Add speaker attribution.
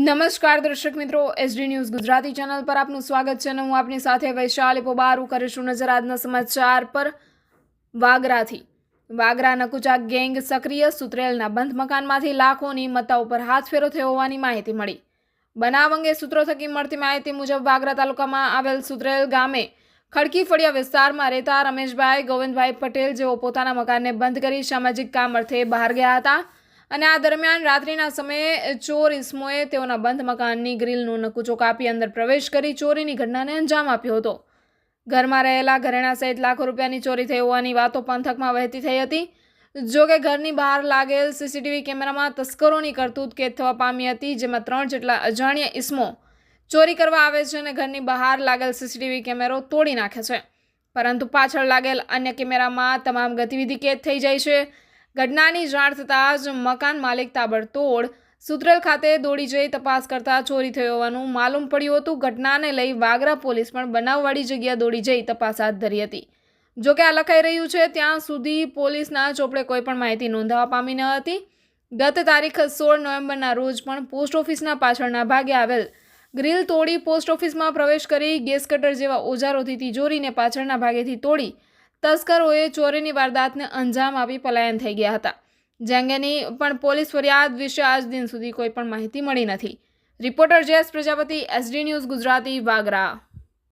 Speaker 1: નમસ્કાર દર્શક મિત્રો એસડી ન્યૂઝ ગુજરાતી ચેનલ પર આપનું સ્વાગત છે અને હું આપની સાથે વૈશાલી પોબારું કરીશું નજર આજના સમાચાર પર વાગરાથી. વાગરા નકુચા ગેંગ સક્રિય, સુત્રેલના બંધ મકાનમાંથી લાખોની મત્તા ઉપર હાથ ફેરો થયો હોવાની માહિતી મળી. બનાવ અંગે સૂત્રો થકી મળતી માહિતી મુજબ વાગરા તાલુકામાં આવેલ સુત્રેલ ગામે ખડકી ફળિયા વિસ્તારમાં રહેતા રમેશભાઈ ગોવિંદભાઈ પટેલ જેઓ પોતાના મકાનને બંધ કરી સામાજિક કામ અર્થે બહાર ગયા હતા. અને આ દરમિયાન રાત્રિના સમયે ચોર ઇસમોએ તેઓના બંધ મકાનની ગ્રીલનું નકુચો કાપી અંદર પ્રવેશ કરી ચોરીની ઘટનાને અંજામ આપ્યો હતો. ઘરમાં રહેલા ઘરેણા સહિત લાખો રૂપિયાની ચોરી થઈ હોવાની વાતો પંથકમાં વહેતી થઈ હતી. જો કે ઘરની બહાર લાગેલ સીસીટીવી કેમેરામાં તસ્કરોની કરતૂત કેદ થવા પામી હતી, જેમાં ત્રણ જેટલા અજાણ્યા ઇસમો ચોરી કરવા આવે છે અને ઘરની બહાર લાગેલ સીસીટીવી કેમેરો તોડી નાખે છે. પરંતુ પાછળ લાગેલ અન્ય કેમેરામાં તમામ ગતિવિધિ કેદ થઈ જાય છે. ઘટનાની જાણ થતાં જ મકાન માલિક તાબડતોડ સુત્રલ ખાતે દોડી જઈ તપાસ કરતા ચોરી થઈ હોવાનું માલુમ પડ્યું હતું. ઘટનાને લઈ વાગરા પોલીસ પણ બનાવવાળી જગ્યા દોડી જઈ તપાસ હાથ ધરી હતી. જોકે આ લખાઈ રહ્યું છે, ત્યાં સુધી પોલીસના ચોપડે કોઈ પણ માહિતી નોંધાવા પામી ન હતી. ગત તારીખ સોળ નવેમ્બરના રોજ પણ પોસ્ટ ઓફિસના પાછળના ભાગે આવેલ ગ્રીલ તોડી પોસ્ટ ઓફિસમાં પ્રવેશ કરી ગેસ કટર જેવા ઓજારોથી તિજોરીને પાછળના ભાગેથી તોડી તસ્કરોએ ચોરીની વારદાતને અંજામ આપી પલાયન થઈ ગયા હતા. જે અંગેની પણ પોલીસ ફરિયાદ વિશે આજ દિન સુધી કોઈ પણ માહિતી મળી નથી. Reporter Jayesh Prajapati, SD news Gujarati, Vagra.